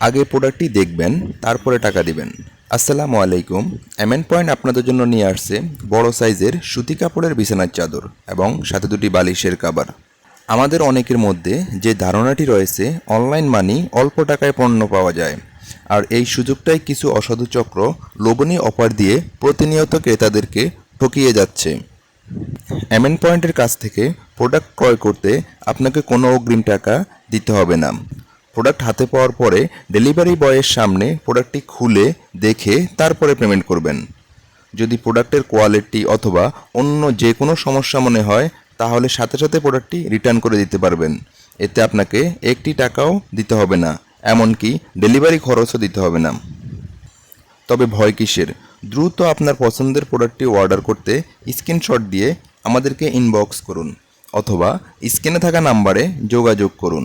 আগে প্রোডাক্টটি দেখবেন, তারপরে টাকা দিবেন। আসসালামু আলাইকুম। এমএন পয়েন্ট আপনাদের জন্য নিয়ে আসছে বড় সাইজের সুতি কাপড়ের বিছানার চাদর এবং সাথে দুটি বালিশের কাবার। আমাদের অনেকের মধ্যে যে ধারণাটি রয়েছে অনলাইন মানি অল্প টাকায় পণ্য পাওয়া যায়। আর এই সুযোগটাই কিছু অসাধু চক্র লোভনীয় অফার দিয়ে প্রতিনিয়ত ক্রেতাদেরকে ঠকিয়ে যাচ্ছে। এমএন পয়েন্টের কাছ থেকে প্রোডাক্ট ক্রয় করতে আপনাকে কোনো অগ্রিম টাকা দিতে হবে না। প্রোডাক্ট হাতে পাওয়ার পরে ডেলিভারি বয়ের সামনে প্রোডাক্টটি খুলে দেখে তারপরে পেমেন্ট করবেন। যদি প্রোডাক্টের কোয়ালিটি অথবা অন্য যে কোনো সমস্যা মনে হয়, তাহলে সাথে সাথে প্রোডাক্টটি রিটার্ন করে দিতে পারবেন। এতে আপনাকে একটি টাকাও দিতে হবে না, এমনকি ডেলিভারি খরচও দিতে হবে না। তবে ভয় কিসের? দ্রুত আপনার পছন্দের প্রোডাক্টটি অর্ডার করতে স্ক্রিনশট দিয়ে আমাদেরকে ইনবক্স করুন, অথবা স্ক্রিনে থাকা নাম্বারে যোগাযোগ করুন।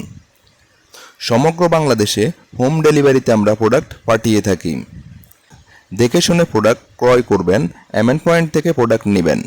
সমগ্র বাংলাদেশে হোম ডেলিভারিতে আমরা প্রোডাক্ট পাঠিয়ে থাকি। দেখে শুনে প্রোডাক্ট ক্রয় করবেন এমএন পয়েন্ট থেকে প্রোডাক্ট নেবেন।